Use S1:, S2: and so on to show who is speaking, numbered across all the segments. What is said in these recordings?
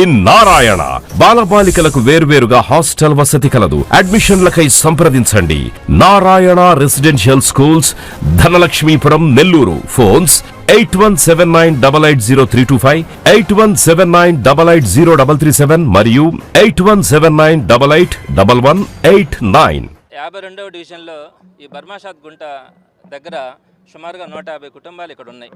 S1: నారాయణ. బాలబాలికలకు వేర్వేరుగా హాస్టల్ వసతి కలదు. అడ్మిషన్లకై సంప్రదించండి. Narayana residential schools Dhanalakshmipuram Nellore. Phones eight one seven nine double eight zero three two five eight one seven nine double eight zero double three seven మరియు eight one seven nine double eight double one eight nine.
S2: యాభై రెండవ డివిజన్లో ఈ బర్మాషాద్ గుంట దగ్గర సుమారుగా నూట యాభై కుటుంబాలు ఇక్కడ ఉన్నాయి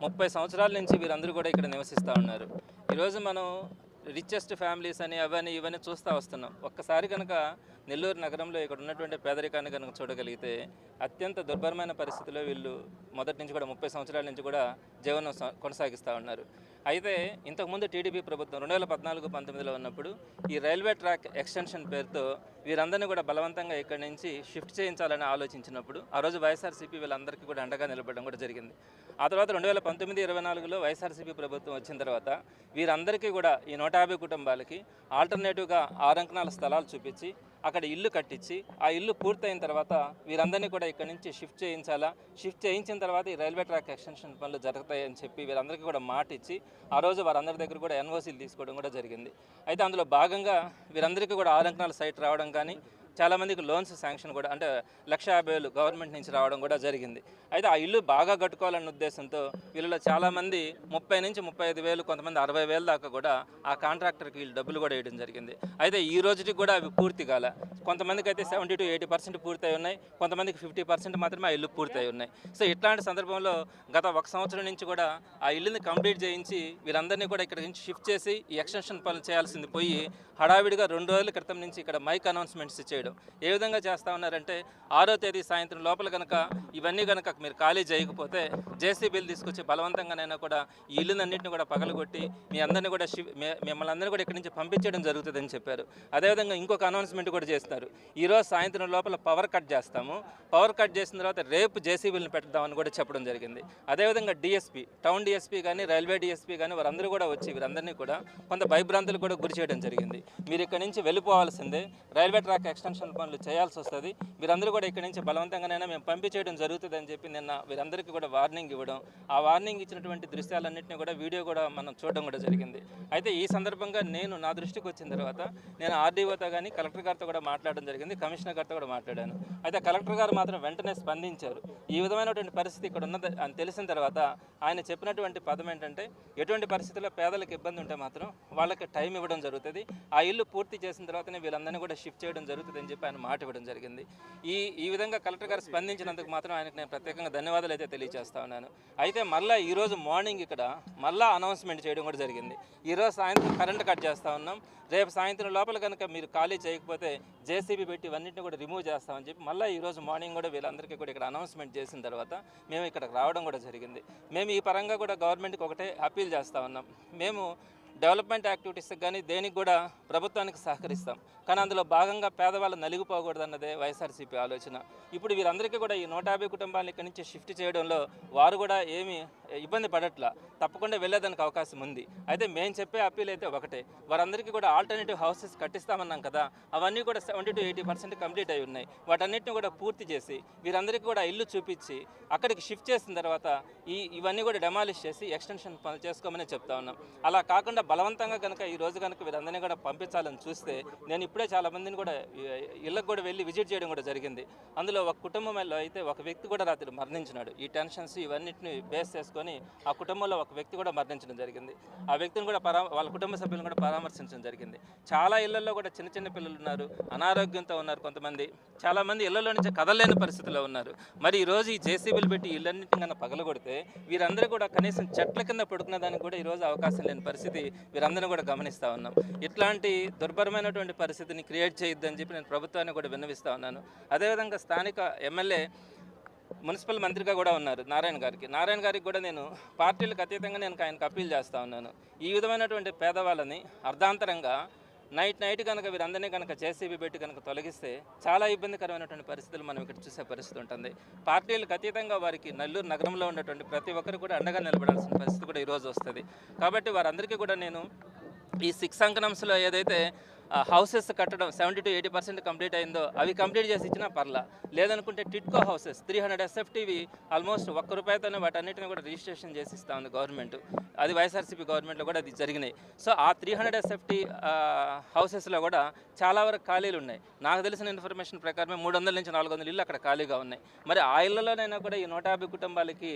S2: ముప్పై సంవత్సరాల నుంచి వీరందరూ కూడా ఇక్కడ నివసిస్తూ ఉన్నారు. ఈరోజు మనం రిచెస్ట్ ఫ్యామిలీస్ అని అవన్నీ ఇవన్నీ చూస్తూ వస్తున్నాం. ఒక్కసారి కనుక నెల్లూరు నగరంలో ఇక్కడ ఉన్నటువంటి పేదరికాన్ని కనుక చూడగలిగితే అత్యంత దుర్భరమైన పరిస్థితిలో వీళ్ళు మొదటి నుంచి కూడా ముప్పై సంవత్సరాల నుంచి కూడా జీవనం సా- కొనసాగిస్తూ ఉన్నారు. అయితే ఇంతకుముందు టీడీపీ ప్రభుత్వం రెండు వేల పద్నాలుగు పంతొమ్మిదిలో ఉన్నప్పుడు ఈ రైల్వే ట్రాక్ ఎక్స్టెన్షన్ పేరుతో వీరందరినీ కూడా బలవంతంగా ఇక్కడి నుంచి షిఫ్ట్ చేయించాలని ఆలోచించినప్పుడు ఆ రోజు వైఎస్ఆర్సీపీ వీళ్ళందరికీ కూడా అండగా నిలబడడం కూడా జరిగింది. ఆ తర్వాత రెండు వేల పంతొమ్మిది ఇరవై నాలుగులో వైఎస్ఆర్సీపీ ప్రభుత్వం వచ్చిన తర్వాత వీరందరికీ కూడా ఈ నూట యాభై కుటుంబాలకి ఆల్టర్నేటివ్గా ఆరంకణాల స్థలాలు చూపించి అక్కడ ఇల్లు కట్టించి ఆ ఇల్లు పూర్తయిన తర్వాత వీరందరినీ కూడా ఇక్కడ నుంచి షిఫ్ట్ చేయించాలా? షిఫ్ట్ చేయించిన తర్వాత ఈ రైల్వే ట్రాక్ ఎక్స్టెన్షన్ పనులు జరుగుతాయని చెప్పి వీరందరికీ కూడా మాట ఇచ్చి ఆ రోజు వారందరి దగ్గర కూడా ఎన్ఓసీలు తీసుకోవడం కూడా జరిగింది. అయితే అందులో భాగంగా వీరందరికీ కూడా ఆలంకనాలు సైట్ రావడం కానీ చాలామందికి లోన్స్ శాంక్షన్ కూడా అంటే లక్ష యాభై వేలు గవర్నమెంట్ నుంచి రావడం కూడా జరిగింది. అయితే ఆ ఇల్లు బాగా కట్టుకోవాలన్న ఉద్దేశంతో వీళ్ళలో చాలామంది ముప్పై నుంచి ముప్పై ఐదు వేలు కొంతమంది అరవై వేలు దాకా కూడా ఆ కాంట్రాక్టర్కి వీళ్ళు డబ్బులు కూడా వేయడం జరిగింది. అయితే ఈ రోజుకి కూడా అవి పూర్తి కాల. కొంతమందికి అయితే సెవెంటీ టు ఎయిటీ పర్సెంట్ పూర్తయి ఉన్నాయి. కొంతమందికి ఫిఫ్టీ పర్సెంట్ మాత్రమే ఆ ఇల్లు పూర్తయి ఉన్నాయి. సో ఇట్లాంటి సందర్భంలో గత ఒక సంవత్సరం నుంచి కూడా ఆ ఇల్లుని కంప్లీట్ చేయించి వీరందరినీ కూడా ఇక్కడ నుంచి షిఫ్ట్ చేసి ఈ ఎక్స్టెన్షన్ పనులు చేయాల్సింది పోయి హడావిడిగా రెండు రోజుల క్రితం నుంచి ఇక్కడ మైక్ అనౌన్స్మెంట్స్ చేయడం ఏ విధంగా చేస్తా ఉన్నారంటే ఆరో తేదీ సాయంత్రం లోపల కనుక ఇవన్నీ కనుక మీరు ఖాళీ చేయకపోతే జేసీబీలు తీసుకొచ్చి బలవంతంగానైనా కూడా ఈ ఇల్లునన్నింటిని కూడా పగలగొట్టి మీ అందరినీ కూడా మిమ్మల్ని అందరినీ కూడా ఇక్కడి నుంచి పంపించడం జరుగుతుందని చెప్పారు. అదేవిధంగా ఇంకొక అనౌన్స్మెంట్ కూడా చేస్తారు. ఈరోజు సాయంత్రం లోపల పవర్ కట్ చేస్తాము. పవర్ కట్ చేసిన తర్వాత రేపు జేసీబీలను పెడదామని కూడా చెప్పడం జరిగింది. అదేవిధంగా డిఎస్పీ టౌన్ డిఎస్పీ కానీ రైల్వే డిఎస్పీ కానీ వారందరూ కూడా వచ్చి వీరందరినీ కూడా కొంత భయభ్రాంతులు కూడా గురి చేయడం జరిగింది. మీరు ఇక్కడ నుంచి వెళ్ళిపోవాల్సిందే. రైల్వే ట్రాక్ ఎక్స్టెన్షన్ పనులు చేయాల్సి వస్తుంది. మీరందరూ కూడా ఇక్కడ నుంచి బలవంతంగానైనా మేము పంపించేయడం జరుగుతుంది అని చెప్పి నిన్న వీరందరికీ కూడా వార్నింగ్ ఇవ్వడం ఆ వార్నింగ్ ఇచ్చినటువంటి దృశ్యాలన్నింటినీ కూడా వీడియో కూడా మనం చూడడం కూడా జరిగింది. అయితే ఈ సందర్భంగా నేను నా దృష్టికి వచ్చిన తర్వాత నేను ఆర్డీఓతో కానీ కలెక్టర్ గారితో కూడా మాట్లాడడం జరిగింది కమిషనర్ గారితో కూడా మాట్లాడాను. అయితే కలెక్టర్ గారు మాత్రం వెంటనే స్పందించారు. ఈ విధమైనటువంటి పరిస్థితి ఇక్కడ ఉన్నది అని తెలిసిన తర్వాత ఆయన చెప్పినటువంటి పదం ఏంటంటే ఎటువంటి పరిస్థితుల్లో పేదలకు ఇబ్బంది ఉంటే మాత్రం వాళ్ళకి టైం ఇవ్వడం జరుగుతుంది. ఆ ఇల్లు పూర్తి చేసిన తర్వాతనే వీళ్ళందరినీ కూడా షిఫ్ట్ చేయడం జరుగుతుంది. అని చెప్పి ఆయన మాట ఇవ్వడం జరిగింది. ఈ ఈ విధంగా కలెక్టర్ గారు స్పందించినందుకు మాత్రం ఆయనకు నేను ప్రత్యేకంగా ధన్యవాదాలు అయితే తెలియజేస్తా ఉన్నాను. అయితే మళ్ళీ ఈరోజు మార్నింగ్ ఇక్కడ మళ్ళీ అనౌన్స్మెంట్ చేయడం కూడా జరిగింది. ఈరోజు సాయంత్రం కరెంట్ కట్ చేస్తూ ఉన్నాం. రేపు సాయంత్రం లోపల కనుక మీరు ఖాళీ చేయకపోతే జేసీబీ పెట్టి ఇవన్నింటిని కూడా రిమూవ్ చేస్తామని చెప్పి మళ్ళీ ఈరోజు మార్నింగ్ కూడా వీళ్ళందరికీ కూడా ఇక్కడ అనౌన్స్మెంట్ చేసిన తర్వాత మేము ఇక్కడికి రావడం కూడా జరిగింది. మేము ఈ పరంగా కూడా గవర్నమెంట్కి ఒకటే అప్పీల్ చేస్తూ ఉన్నాం. మేము డెవలప్మెంట్ యాక్టివిటీస్కి కానీ దేనికి కూడా ప్రభుత్వానికి సహకరిస్తాం. కానీ అందులో భాగంగా పేదవాళ్ళు నలిగిపోకూడదు అన్నదే వైఎస్ఆర్సీపీ ఆలోచన. ఇప్పుడు వీరందరికీ కూడా ఈ నూట యాభై కుటుంబాలను ఇక్కడి నుంచి షిఫ్ట్ చేయడంలో వారు కూడా ఏమి ఇబ్బంది పడట్లా. తప్పకుండా వెళ్ళేదానికి అవకాశం ఉంది. అయితే మేము చెప్పే అప్పీల్ అయితే ఒకటే. వారందరికీ కూడా ఆల్టర్నేటివ్ హౌసెస్ కట్టిస్తామన్నాం కదా అవన్నీ కూడా seventy to eighty percent complete అయి ఉన్నాయి. వాటన్నిటిని కూడా పూర్తి చేసి వీరందరికీ కూడా ఇల్లు చూపించి అక్కడికి షిఫ్ట్ చేసిన తర్వాత ఈ ఇవన్నీ కూడా డెమాలిష్ చేసి ఎక్స్టెన్షన్ పనులు చేసుకోమని చెప్తా ఉన్నాం. అలా కాకుండా బలవంతంగా కనుక ఈ రోజు కనుక వీరందరినీ కూడా పంపించాలని చూస్తే నేను ఇప్పుడే చాలా మందిని కూడా ఇళ్ళకు కూడా వెళ్ళి విజిట్ చేయడం కూడా జరిగింది. అందులో ఒక కుటుంబంలో అయితే ఒక వ్యక్తి కూడా రాత్రి మరణించినాడు. ఈ టెన్షన్స్ ఇవన్నిటిని బేస్ చేసుకొని ఆ కుటుంబంలో ఒక వ్యక్తి కూడా మరణించడం జరిగింది. ఆ వ్యక్తిని కూడా పరా వాళ్ళ కుటుంబ సభ్యులను కూడా పరామర్శించడం జరిగింది. చాలా ఇళ్ళలో కూడా చిన్న చిన్న పిల్లలు ఉన్నారు అనారోగ్యంతో ఉన్నారు కొంతమంది. చాలా మంది ఇళ్ళలో నుంచి కదలలేని పరిస్థితిలో ఉన్నారు. మరి ఈ రోజు ఈ జేసీబీలు పెట్టి ఇళ్ళన్నింటినీ కన్నా పగలగొడితే వీరందరూ కూడా కనీసం చెట్ల కింద పడుకునే దానికి కూడా ఈరోజు అవకాశం లేని పరిస్థితి వీరందరినీ కూడా గమనిస్తూ ఉన్నాం. ఇట్లాంటి దుర్భరమైనటువంటి పరిస్థితిని క్రియేట్ చేయొద్దని చెప్పి నేను ప్రభుత్వాన్ని కూడా విన్నవిస్తూ ఉన్నాను. అదేవిధంగా స్థానిక ఎమ్మెల్యే మున్సిపల్ మంత్రిగా కూడా ఉన్నారు నారాయణ గారికి. నారాయణ గారికి కూడా నేను పార్టీలకు అతీతంగా నేను ఆయనకు అప్పీల్ చేస్తూ ఉన్నాను. ఈ విధమైనటువంటి పేదవాళ్ళని అర్ధాంతరంగా నైట్ నైట్ కనుక వీరందరినీ కనుక జేసీబీ పెట్టి కనుక తొలగిస్తే చాలా ఇబ్బందికరమైనటువంటి పరిస్థితులు మనం ఇక్కడ చూసే పరిస్థితి ఉంటుంది. పార్టీలకు అతీతంగా వారికి నెల్లూరు నగరంలో ఉన్నటువంటి ప్రతి ఒక్కరు కూడా అండగా నిలబడాల్సిన పరిస్థితి కూడా ఈరోజు వస్తుంది. కాబట్టి వారందరికీ కూడా నేను ఈ సిక్స్ అంకనంస్లో ఏదైతే హౌసెస్ కట్టడం seventy to eighty percent complete అయిందో అవి కంప్లీట్ చేసి ఇచ్చినా పర్లా. లేదనుకుంటే టిట్కో హౌసెస్ త్రీ హండ్రెడ్ ఎస్ఎఫ్టీవి ఆల్మోస్ట్ ఒక్క రూపాయితోనే వాటన్నిటిని కూడా రిజిస్ట్రేషన్ చేసి ఇస్తా ఉంది గవర్నమెంట్ అది వైఎస్ఆర్సీపీ గవర్నమెంట్లో కూడా అది జరిగినాయి. సో ఆ త్రీ హండ్రెడ్ ఎస్ఎఫ్టీ హౌసెస్లో కూడా చాలా వరకు ఖాళీలు ఉన్నాయి. నాకు తెలిసిన ఇన్ఫర్మేషన్ ప్రకారమే మూడు వందల నుంచి నాలుగు వందల ఇల్లు అక్కడ ఖాళీగా ఉన్నాయి. మరి ఆ ఇళ్ళలోనైనా కూడా ఈ నూట యాభై కుటుంబాలకి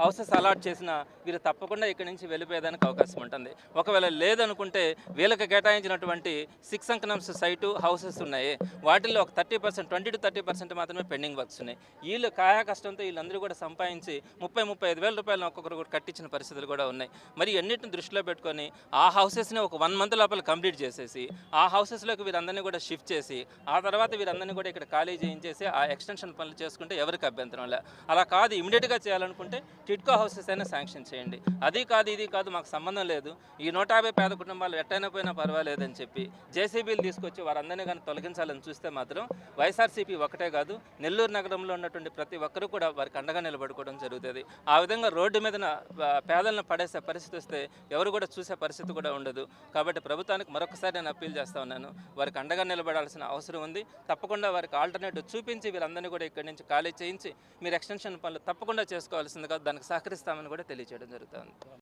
S2: హౌసెస్ అలాట్ చేసిన వీరు తప్పకుండా ఇక్కడి నుంచి వెళ్ళిపోయేదానికి అవకాశం ఉంటుంది. ఒకవేళ లేదనుకుంటే వీళ్ళకి కేటాయించినటువంటి సిక్స్ అంకనమ్స్ సైటు హౌసెస్ ఉన్నాయి. వాటిల్లో ఒక thirty percent twenty to thirty percent మాత్రమే పెండింగ్ వర్క్స్ ఉన్నాయి. వీళ్ళు కాయా కష్టంతో వీళ్ళందరూ కూడా సంపాదించి ముప్పై ముప్పై ఐదు వేల రూపాయలను ఒక్కొక్కరు కూడా కట్టించిన పరిస్థితులు కూడా ఉన్నాయి. మరి అన్నిటిని దృష్టిలో పెట్టుకొని ఆ హౌసెస్ని ఒక వన్ మంత్ లోపల కంప్లీట్ చేసేసి ఆ హౌసెస్లోకి వీరందరినీ కూడా షిఫ్ట్ చేసి ఆ తర్వాత వీరందరినీ కూడా ఇక్కడ ఖాళీ చేయించేసి ఆ ఎక్స్టెన్షన్ పనులు చేసుకుంటే ఎవరికి అభ్యంతరం లే. అలా కాదు ఇమీడియట్గా చేయాలనుకుంటే టిట్కో హౌసెస్ అయినా శాంక్షన్ చేయండి. అది కాదు ఇది కాదు మాకు సంబంధం లేదు. ఈ నూట యాభై పేద కుటుంబాలు ఎట్టైనా పోయినా పర్వాలేదని చెప్పి జేసీబీలు తీసుకొచ్చి వారందరినీ కానీ తొలగించాలని చూస్తే మాత్రం వైఎస్ఆర్సీపీ ఒకటే కాదు నెల్లూరు నగరంలో ఉన్నటువంటి ప్రతి ఒక్కరూ కూడా వారికి అండగా నిలబడుకోవడం జరుగుతుంది. ఆ విధంగా రోడ్డు మీద పేదలను పడేసే పరిస్థితి వస్తే ఎవరు కూడా చూసే పరిస్థితి కూడా ఉండదు. కాబట్టి ప్రభుత్వానికి మరొకసారి నేను అప్పీల్ చేస్తా ఉన్నాను వారికి అండగా నిలబడాల్సిన అవసరం ఉంది. తప్పకుండా వారికి ఆల్టర్నేటివ్ చూపించి వీరందరినీ కూడా ఇక్కడి నుంచి ఖాళీ చేయించి మీరు ఎక్స్టెన్షన్ పనులు తప్పకుండా చేసుకోవాల్సిందిగా దానికి సహకరిస్తామని కూడా తెలియజేయడం జరుగుతుంది.